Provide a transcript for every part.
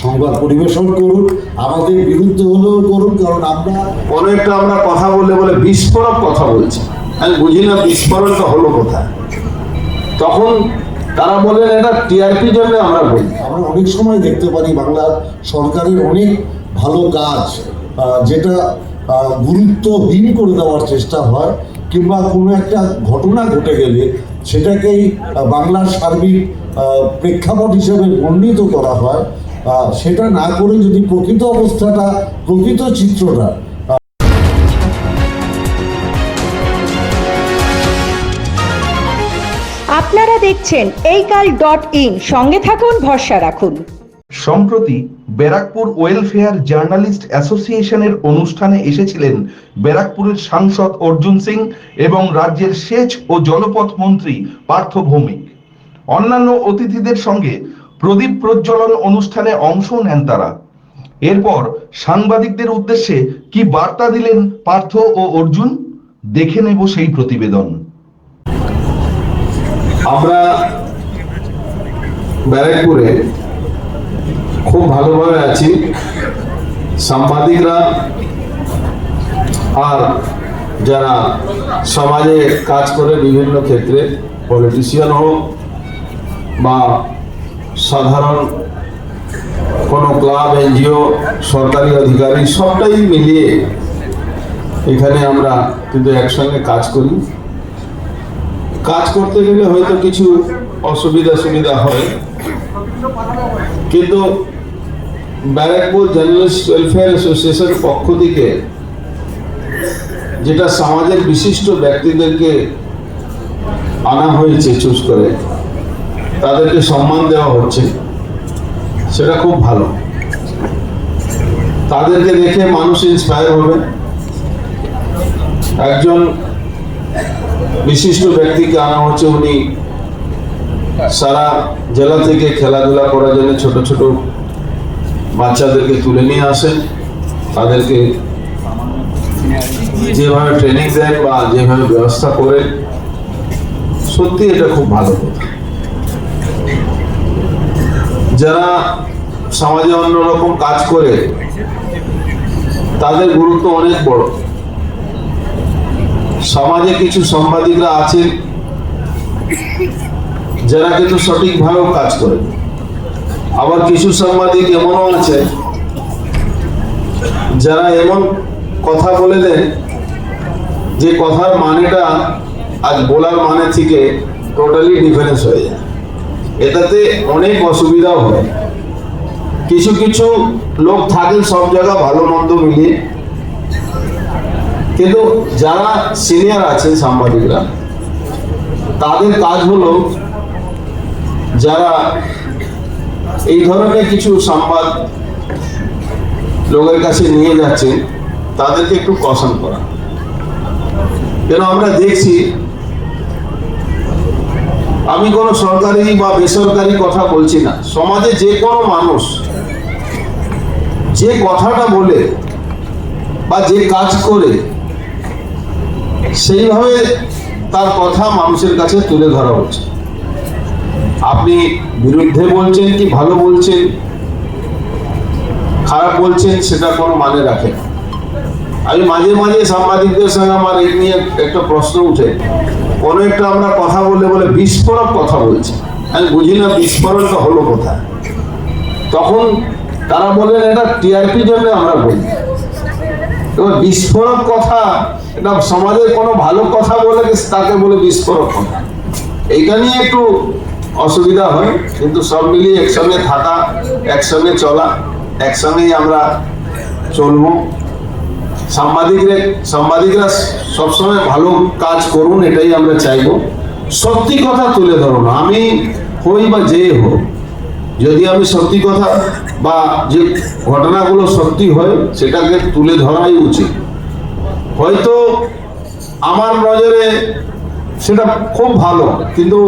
সংবাদ পরিবেশন করুন। আমাদের বিরুদ্ধে হলেও করুন কারণ আমরা অনেকটা আমরা কথা বললে বলে বিস্ফোরক কথা বলছি। আমি বুঝি না বিস্ফোরণটা হলো কোথায়। তখন তারা বলেন এটা টিআরপি জন্য আমরা বলি। আমরা অনেক সময় দেখতে পারি বাংলার সরকারের অনেক ভালো কাজ যেটা গুরুত্বহীন করে দেওয়ার চেষ্টা হয় কিংবা কোনো একটা ঘটনা ঘটে গেলে সেটাকেই বাংলার সার্বিক প্রেক্ষাপট হিসেবে বর্ণিত করা হয়। সেটা না করে যদি প্রকৃত অবস্থাটা প্রকৃত চিত্রটা আপনারা দেখছেন এই কাল ডট ইন। সঙ্গে থাকুন ভরসা রাখুন। সম্প্রতি ব্যারাকপুর ওয়েলফেয়ার জার্নালিস্ট অ্যাসোসিয়েশনের অনুষ্ঠানে এসেছিলেন ব্যারাকপুরের সাংসদ অর্জুন সিং এবং রাজ্যের সেচ ও জলপথ মন্ত্রী পার্থ ভৌমিক। অন্যান্য অতিথিদের সঙ্গে প্রদীপ প্রজ্বলন অনুষ্ঠানে অংশ নেন তারা। এরপর সাংবাদিকদের উদ্দেশ্যে কি বার্তা দিলেন পার্থ ও অর্জুন? দেখে নেব সেই প্রতিবেদন। আমরা ব্যারাকপুরে খুব ভালোভাবে আছি। সাংবাদিকরা আর যারা সমাজে কাজ করে বিভিন্ন ক্ষেত্রে পলিটিশিয়ান হোক বা সাধারণ কোনো ক্লাব, এনজিও, সরকারি অধিকারী সবটাই মিলিয়ে এখানে আমরা কিন্তু একসঙ্গে কাজ করি। কাজ করতে গেলে হয়তো কিছু অসুবিধা সুবিধা হয়। কিন্তু ব্যারাকপুর জার্নালিস্ট ওয়েলফেয়ার অ্যাসোসিয়েশন পক্ষ থেকে যেটা সমাজের বিশিষ্ট ব্যক্তিদেরকে আনা হয়েছে চুজ করে তাদেরকে সম্মান দেওয়া হচ্ছে। সেটা খুব ভালো। তাদেরকে দেখে মানুষ ইন্সপায়ার হবে। একজন বিশিষ্ট ব্যক্তিকে আনা হচ্ছে উনি সারা জেলা থেকে খেলাধুলা করার জন্য ছোট ছোট বাচ্চাদেরকে তুলে নিয়ে আসেন। তাদেরকে যেভাবে ট্রেনিং দেন বা যেভাবে ব্যবস্থা করেন সত্যি এটা খুব ভালো কথা যারা সমাজে অন্যরকম কাজ করে, তাদের গুরুত্ব অনেক বড়। সমাজে কিছু সাংবাদিকরা আছেন, যারা কিন্তু সঠিকভাবেও কাজ করে। আবার কিছু সাংবাদিক এমনও আছে যারা এমন কথা বলে দেন যে কথার মানেটা আজ বলার মানে থেকে টোটালি ডিফারেন্স হয়ে যায়। এটাতে অনেক অসুবিধাও হয়। কিছু কিছু লোক থাকেন, সব জায়গা ভালো মন্দ মিলিয়ে। কিন্তু যারা সিনিয়র আছেন সাংবাদিকরা, তাদের কাজ হলো যারা এই ধরনের কিছু সংবাদ লোকের কাছে নিয়ে যাচ্ছে তাদেরকে একটু কষন করা। কেন আমরা দেখছি আমি কোনো সরকারি বা বেসরকারি কথা বলছি না। সমাজে যে কোনো মানুষ যে কথাটা বলে বা যে কাজ করে, সেইভাবে তার কথা মানুষের কাছে তুলে ধরা হচ্ছে। আপনি বিরুদ্ধে বলছেন কি ভালো বলছেন? খারাপ বলছেন, সেটা কোনো মানে রাখে না। আমি মাঝে মাঝে সাংবাদিকদের সঙ্গে আমার এই নিয়ে একটা প্রশ্ন উঠে। কোনো একটা আমরা কথা বললে বলে বিস্ফোরক কথা বলছি। আমি বুঝি না বিস্ফোরণটা হলো কোথায়। তখন তারা বলেন এটা টিআরপি জন্য আমরা বলি। এবার বিস্ফোরক কথা, এটা সমাজের কোনো ভালো কথা বলে তাকে বলে বিস্ফোরক কথা? এইটা নিয়ে একটু অসুবিধা হয়, কিন্তু সব মিলিয়ে একসঙ্গে থাকা, একসঙ্গে চলা, একসঙ্গেই আমরা চলবো। সাংবাদিকরা সাংবাদিকরা সবসময় ভালো কাজ করুন, এটাই আমরা চাইব। সত্যি কথা তুলে ধরুন আমি হই বা যে হোক, যদি আমি সত্যি কথা বা যে ঘটনাগুলো সত্যি হয়, সেটাকে তুলে ধরাই উচিত। হয়তো আমার নজরে সেটা খুব ভালো, কিন্তু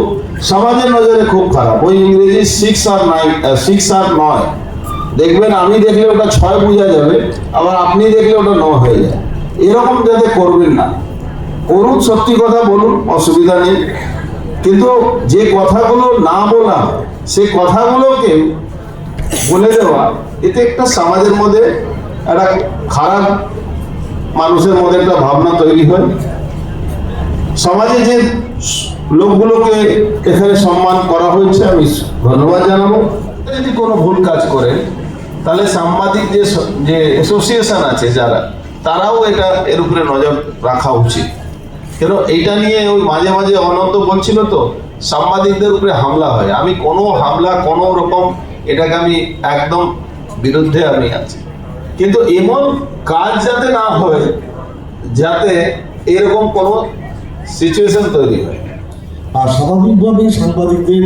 সমাজের নজরে খুব খারাপ। ওই ইংরেজি সিক্স আর নাইন সিক্স আর নয় দেখবেন আমি দেখলে ওটা ছয় বোঝা যাবে, আবার আপনি দেখলে ওটা ন হয়ে যায়। এরকম যাতে করবেন না। করুন, সত্যি কথা বলুন, অসুবিধা নেই। কিন্তু যে কথাগুলো না বলা, সে কথাগুলোকে বলে দেওয়া, এতে একটা সমাজের মধ্যে একটা খারাপ মানুষের মধ্যে একটা ভাবনা তৈরি হয়। সমাজে যে লোকগুলোকে এখানে সম্মান করা হয়েছে, আমি ধন্যবাদ জানাব। যদি কোনো ভুল কাজ করেন তাহলে সাংবাদিক যে যে অ্যাসোসিয়েশন আছে যারা, তারাও এটা এর উপরে নজর রাখা উচিত। কেন, এইটা নিয়ে ওই মাঝে মাঝে অনন্ত বলছিল তো, সাংবাদিকদের উপরে হামলা হয়। আমি কোনো হামলা, কোনো রকম এটাকে আমি একদম বিরুদ্ধে আমি আছি। কিন্তু এমন কাজ যাতে না হয়, যাতে এরকম কোনো সিচুয়েশন তৈরি হয়। আর স্বাভাবিকভাবেই সাংবাদিকদের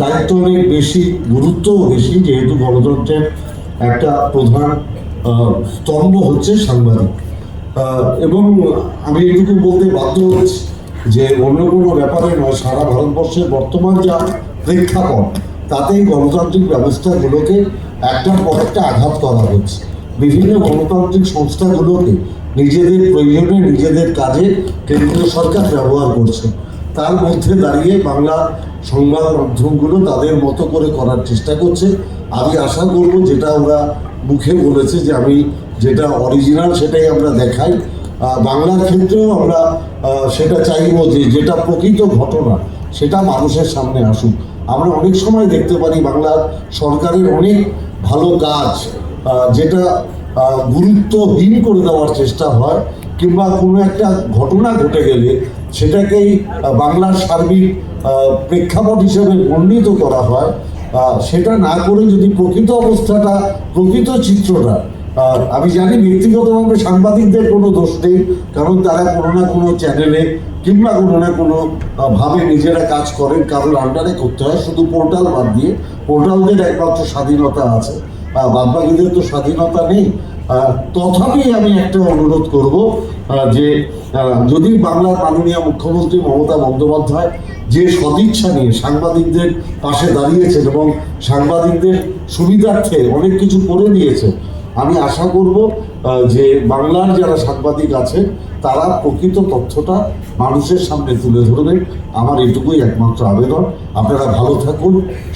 দায়িত্ব অনেক বেশি গুরুত্বও বেশি, যেহেতু গণতন্ত্রের একটা প্রধান স্তম্ভ হচ্ছে সাংবাদিক। এবং আমি এটুকু বলতে বাধ্য হচ্ছি যে অন্য কোনো ব্যাপারে নয়, সারা ভারতবর্ষের বর্তমান যা প্রেক্ষাপট, তাতেই গণতান্ত্রিক ব্যবস্থাগুলোকে একটার পর একটা আঘাত করা হচ্ছে। বিভিন্ন গণতান্ত্রিক সংস্থাগুলোকে নিজেদের প্রয়োজনে নিজেদের কাজে কেন্দ্রীয় সরকার ব্যবহার করছে। তার মধ্যে দাঁড়িয়ে বাংলা সংবাদ মাধ্যমগুলো তাদের মতো করে করার চেষ্টা করছে। আমি আশা করব যেটা ওরা মুখে বলেছে যে আমি যেটা অরিজিনাল সেটাই আমরা দেখাই। বাংলার ক্ষেত্রেও আমরা সেটা চাইব যে যেটা প্রকৃত ঘটনা, সেটা মানুষের সামনে আসুক। আমরা অনেক সময় দেখতে পারি বাংলার সরকারের অনেক ভালো কাজ যেটা গুরুত্বহীন করে দেওয়ার চেষ্টা হয়, কিংবা কোনো একটা ঘটনা ঘটে গেলে সেটাকেই বাংলার সার্বিক প্রেক্ষাপট হিসেবে বর্ণিত করা হয়। সেটা না করে যদি প্রকৃত অবস্থাটা, প্রকৃত চিত্রটা আমি জানি ব্যক্তিগতভাবে সাংবাদিকদের কোনো দোষ নেই, কারণ তারা কোনো না কোনো চ্যানেলে কিংবা কোনো না কোনো ভাবে নিজেরা কাজ করেন, কারোর আন্ডারে করতে হয়। শুধু পোর্টাল বাদ দিয়ে, পোর্টালদের একমাত্র স্বাধীনতা আছে। বাদবাকিদের তো স্বাধীনতা নেই। তথাপি আমি একটা অনুরোধ করব যে যদি বাংলার মাননীয় মুখ্যমন্ত্রী মমতা বন্দ্যোপাধ্যায় যে সদিচ্ছা নিয়ে সাংবাদিকদের পাশে দাঁড়িয়েছেন এবং সাংবাদিকদের সুবিধার্থে অনেক কিছু করে দিয়েছে আমি আশা করব যে বাংলার যারা সাংবাদিক আছে, তারা প্রকৃত তথ্যটা মানুষের সামনে তুলে ধরবেন আমার এটুকুই একমাত্র আবেদন। আপনারা ভালো থাকুন,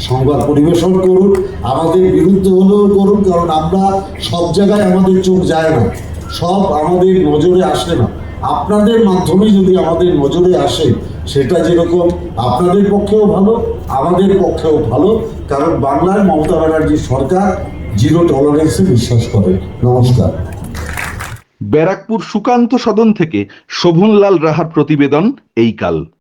সংবাদ পরিবেশন করুন, আমাদের বিরুদ্ধে হলেও করুন, কারণ আমরা সব জায়গায় আমাদের চোখ যায় না। সব আমাদের নজরে আসে না। আপনাদের মাধ্যমে যদি আমাদের নজরে আসে, সেটা যেরকম আপনাদের পক্ষেও ভালো, আমাদের পক্ষেও ভালো, কারণ বাংলার মমতা ব্যানার্জি সরকার জিরো টলারেন্সে বিশ্বাস করে। নমস্কার। ব্যারাকপুর সুকান্ত সদন থেকে শোভনলাল রাহার প্রতিবেদন এই কাল।